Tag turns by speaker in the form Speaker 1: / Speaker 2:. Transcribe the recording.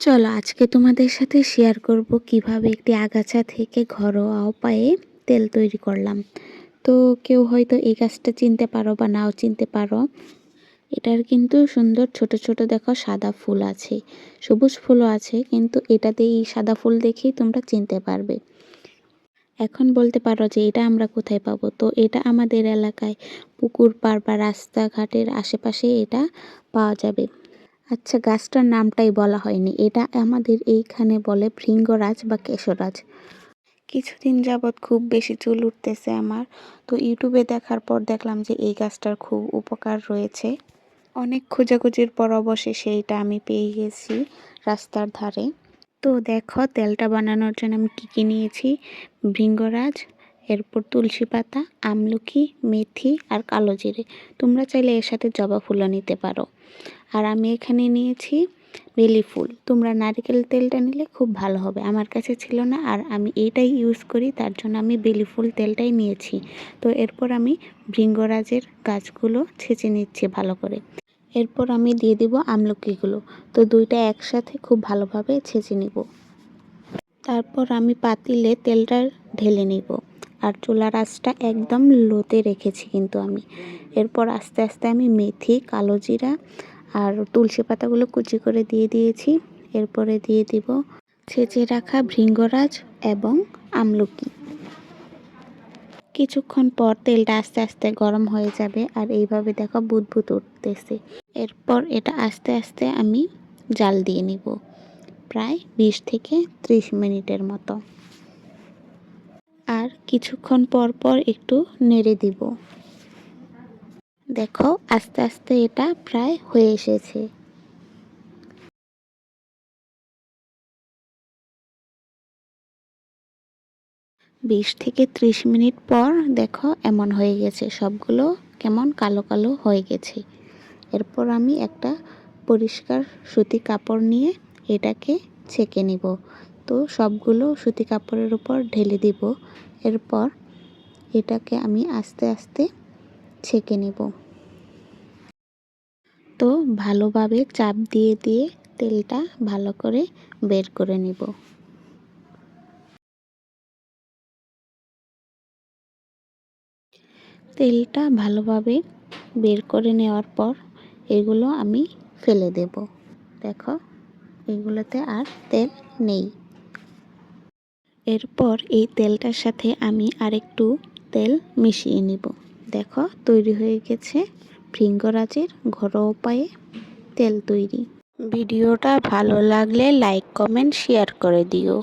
Speaker 1: চলো আজকে তোমাদের সাথে শেয়ার করব কীভাবে একটি আগাছা থেকে ঘরোয়া উপায়ে তেল তৈরি করলাম। তো কেউ হয়তো এই গাছটা চিনতে পারো বা নাও চিনতে পারো। এটার কিন্তু সুন্দর ছোট ছোট দেখো সাদা ফুল আছে, সবুজ ফুলও আছে, কিন্তু এটাতে এই সাদা ফুল দেখেই তোমরা চিনতে পারবে। এখন বলতে পারো যে এটা আমরা কোথায় পাবো? তো এটা আমাদের এলাকায় পুকুর পাড় বা রাস্তাঘাটের আশেপাশে এটা পাওয়া যাবে। আচ্ছা গাছটার নামটাই বলা হয়নি। এটা আমাদের এইখানে বলে ভৃঙ্গরাজ বা কেশরাজ। কিছুদিন যাবৎ খুব বেশি চুল উঠতেছে আমার। তো ইউটিউবে দেখার পর দেখলাম যে এই গাছটার খুব উপকার রয়েছে। অনেক খোঁজাখুঁজির পর অবশেষে এটা আমি পেয়ে গেছি রাস্তার ধারে। তো দেখো, তেলটা বানানোর জন্য আমি কী কী নিয়েছি? ভৃঙ্গরাজ এরপর তুলসী পাতা, আমলকি, মেথি আর কালো জিরে। তোমরা চাইলে এর সাথে জবা ফুলও নিতে পারো। আর আমি এখানে নিয়েছি বেলি ফুল। তোমরা নারিকেল তেলটা নিলে খুব ভালো হবে। আমার কাছে ছিল না আর আমি এইটাই ইউজ করি, তার জন্য আমি বেলি ফুল তেলটাই নিয়েছি। তো এরপর আমি ভৃঙ্গরাজের গাছগুলো ছেঁচে নিচ্ছি ভালো করে। এরপর আমি দিয়ে দিব আমলকিগুলো। তো দুইটা একসাথে খুব ভালোভাবে ছেঁচে নিব। তারপর আমি পাতিলে তেলটা ঢেলে নিব। আর চুলার আঁচটা একদম লোতে রেখেছি কিন্তু আমি। এরপর আস্তে আস্তে আমি মেথি, কালো জিরা আর তুলসী পাতাগুলো কুচি করে দিয়ে দিয়েছি। এরপরে দিয়ে দিব ছেঁচে রাখা ভৃঙ্গরাজ এবং আমলকি। কিছুক্ষণ পর তেলটা আস্তে আস্তে গরম হয়ে যাবে আর এইভাবে দেখো বুদবুদ উঠতেছে। এরপর এটা আস্তে আস্তে আমি জাল দিয়ে নিব, প্রায় বিশ থেকে ত্রিশ মিনিটের মতো। আর কিছুক্ষণ পর পর একটু নেড়ে দিব। দেখো, আস্তে আস্তে এটা প্রায় হয়ে এসেছে। বিশ থেকে ত্রিশ মিনিট পর দেখো এমন হয়ে গেছে। সবগুলো কেমন কালো কালো হয়ে গেছে। এরপর আমি একটা পরিষ্কার সুতি কাপড় নিয়ে এটাকে ছেঁকে নিব। তো সবগুলো সুতি কাপড়ের উপর ঢেলে দিব। এরপর এটাকে আমি আস্তে আস্তে ছেঁকে নেব। তো ভালোভাবে চাপ দিয়ে দিয়ে তেলটা ভালো করে বের করে নেব। তেলটা ভালোভাবে বের করে নেওয়ার পর এগুলো আমি ফেলে দেব। দেখো, এগুলোতে আর তেল নেই। এরপর এই তেলটার সাথে আমি আরেকটু তেল মিশিয়ে নিব। দেখো, তৈরি হয়ে গেছে ভৃঙ্গরাজের ঘরোয়া উপায়ে তেল তৈরি। ভিডিওটা ভালো লাগলে লাইক, কমেন্ট, শেয়ার করে দিও।